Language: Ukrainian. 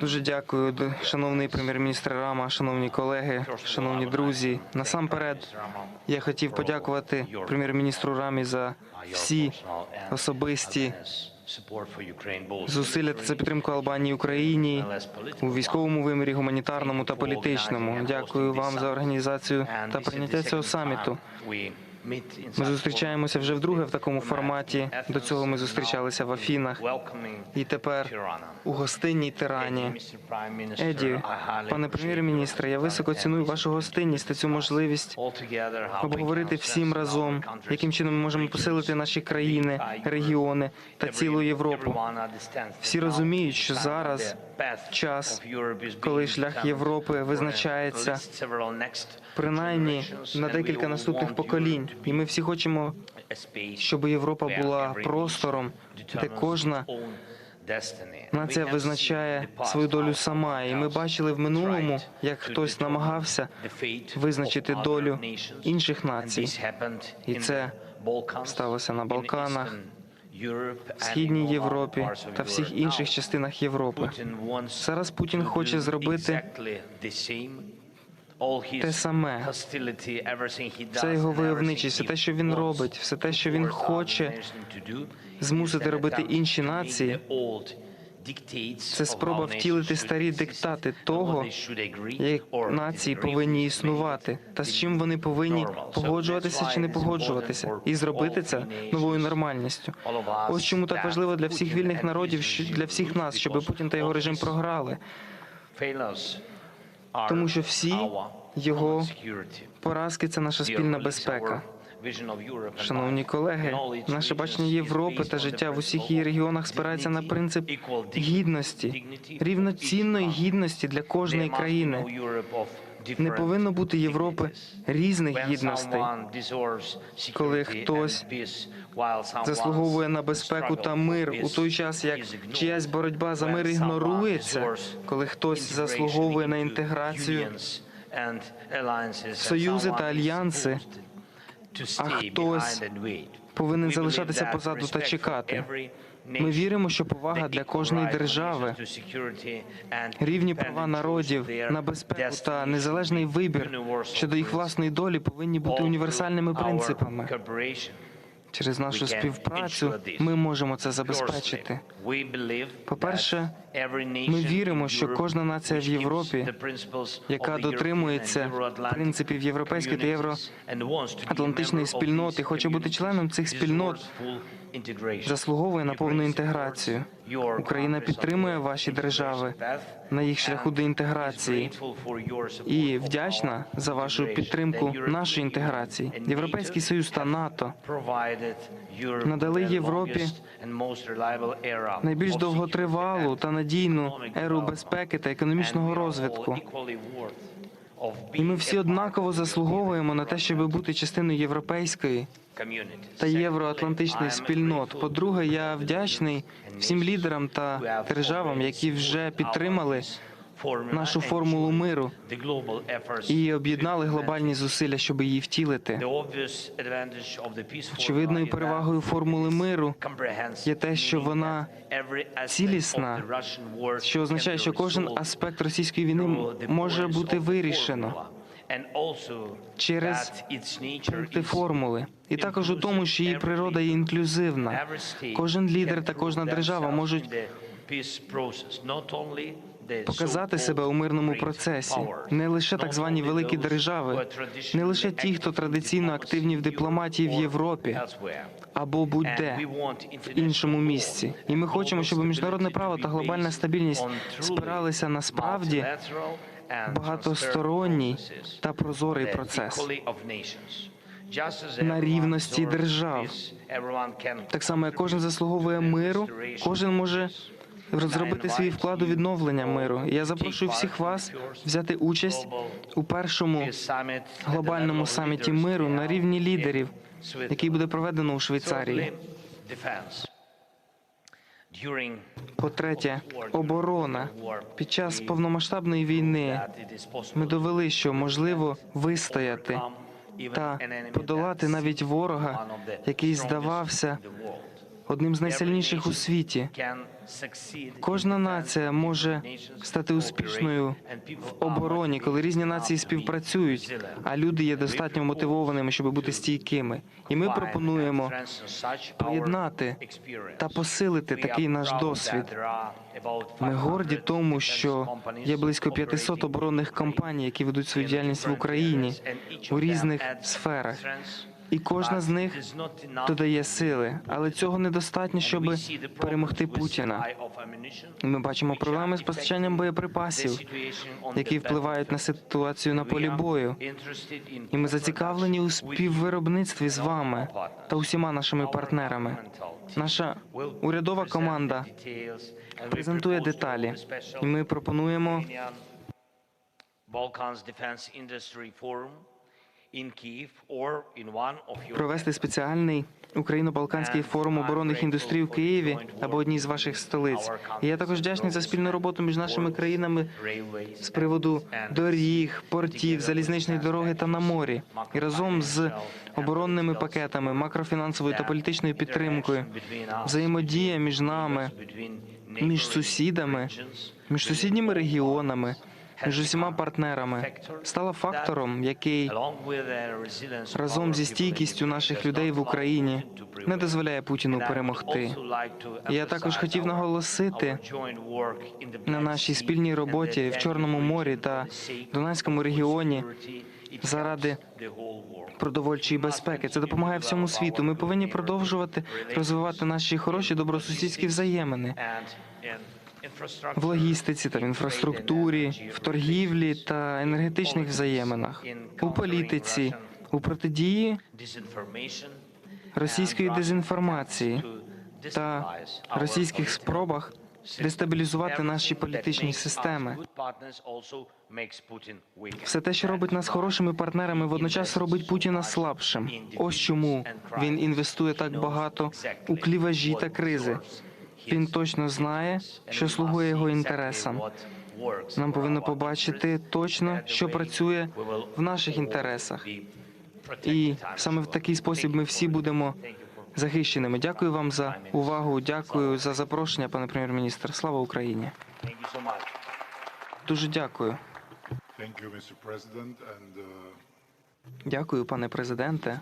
Дуже дякую, шановний прем'єр-міністр Рама, шановні колеги, шановні друзі. Насамперед, я хотів подякувати прем'єр-міністру Рамі за всі особисті зусилля та за підтримку Албанії Україні у військовому вимірі, гуманітарному та політичному. Дякую вам за організацію та прийняття цього саміту. Ми зустрічаємося вже вдруге в такому форматі. До цього ми зустрічалися в Афінах і тепер у гостинній Тирані. Еді, пане прем'єр-міністре, я високо ціную вашу гостинність та цю можливість обговорити всім разом, яким чином ми можемо посилити наші країни, регіони та цілу Європу. Всі розуміють, що зараз час, коли шлях Європи визначається принаймні на декілька наступних поколінь, і ми всі хочемо, щоб Європа була простором, де кожна нація визначає свою долю сама. І ми бачили в минулому, як хтось намагався визначити долю інших націй. І це сталося на Балканах, в східній Європі та всіх інших частинах Європи. Зараз Путін хоче зробити те саме. Це його войовничість, все те, що він робить, все те, що він хоче змусити робити інші нації. Це спроба втілити старі диктати того, як нації повинні існувати, та з чим вони повинні погоджуватися чи не погоджуватися, і зробити це новою нормальністю. Ось чому так важливо для всіх вільних народів, для всіх нас, щоб Путін та його режим програли, тому що всі його поразки це наша спільна безпека. Шановні колеги, наше бачення Європи та життя в усіх її регіонах спирається на принцип гідності, рівноцінної гідності для кожної країни. Не повинно бути Європи різних гідностей. коли хтось Заслуговує на безпеку та мир у той час, як чиясь боротьба за мир ігнорується, коли хтось заслуговує на інтеграцію, союзи та альянси, а хтось повинен залишатися позаду та чекати. Ми віримо, що повага для кожної держави, рівні права народів на безпеку та незалежний вибір щодо їх власної долі повинні бути універсальними принципами. Через нашу співпрацю ми можемо це забезпечити. По-перше, ми віримо, що кожна нація в Європі, яка дотримується принципів європейської та євроатлантичної спільноти, хоче бути членом цих спільнот, заслуговує на повну інтеграцію. Україна підтримує ваші держави на їх шляху до інтеграції і вдячна за вашу підтримку нашої інтеграції. Європейський союз та НАТО надали Європі найбільш довготривалу та надійну еру безпеки та економічного розвитку. І ми всі однаково заслуговуємо на те, щоб бути частиною європейської та євроатлантичної спільнот. По-друге, я вдячний всім лідерам та державам, які вже підтримали нашу формулу миру і об'єднали глобальні зусилля, щоб її втілити. Очевидною перевагою формули миру є те, що вона цілісна, що означає, що кожен аспект російської війни може бути вирішено через пункти формули, і також у тому, що її природа є інклюзивна. Кожен лідер та кожна держава можуть показати себе у мирному процесі. Не лише так звані великі держави, не лише ті, хто традиційно активні в дипломатії в Європі або будь-де в іншому місці. І ми хочемо, щоб міжнародне право та глобальна стабільність спиралися на справді багатосторонній та прозорий процес на рівності держав. Так само, як кожен заслуговує миру, кожен може зробити свій вклад у відновлення миру. Я запрошую всіх вас взяти участь у першому глобальному саміті миру на рівні лідерів, який буде проведено у Швейцарії. По-третє, оборона під час повномасштабної війни ми довели, що можливо вистояти та подолати навіть ворога, який здавався одним з найсильніших у світі. Кожна нація може стати успішною в обороні, коли різні нації співпрацюють, а люди є достатньо мотивованими, щоб бути стійкими. І ми пропонуємо поєднати та посилити такий наш досвід. Ми горді тому, що є близько 500 оборонних компаній, які ведуть свою діяльність в Україні у різних сферах. І кожна з них додає сили, але цього недостатньо, щоб перемогти Путіна. Ми бачимо проблеми з постачанням боєприпасів, які впливають на ситуацію на полі бою. І ми зацікавлені у співвиробництві з вами та усіма нашими партнерами. Наша урядова команда презентує деталі, і ми пропонуємо провести спеціальний україно-балканський форум оборонних індустрій в Києві або одній з ваших столиць. І я також вдячний за спільну роботу між нашими країнами з приводу доріг, портів, залізничної дороги та на морі. І разом з оборонними пакетами, макрофінансовою та політичною підтримкою, взаємодія між нами, між сусідами, між сусідніми регіонами, між усіма партнерами стала фактором, який разом зі стійкістю наших людей в Україні не дозволяє Путіну перемогти. Я також хотів наголосити на нашій спільній роботі в Чорному морі та Донецькому регіоні заради продовольчої безпеки. Це допомагає всьому світу. Ми повинні продовжувати розвивати наші хороші добросусідські взаємини в логістиці та в інфраструктурі, в торгівлі та енергетичних взаєминах, у політиці, у протидії російської дезінформації та російських спробах дестабілізувати наші політичні системи. Все те, що робить нас хорошими партнерами, водночас робить Путіна слабшим. Ось чому він інвестує так багато у кліважі та кризи. Він точно знає, що слугує його інтересам. Нам повинно побачити точно, що працює в наших інтересах. І саме в такий спосіб ми всі будемо захищеними. Дякую вам за увагу. Дякую за запрошення, пане прем'єр-міністр. Слава Україні! Дуже дякую. Uh, Дякую, пане президенте.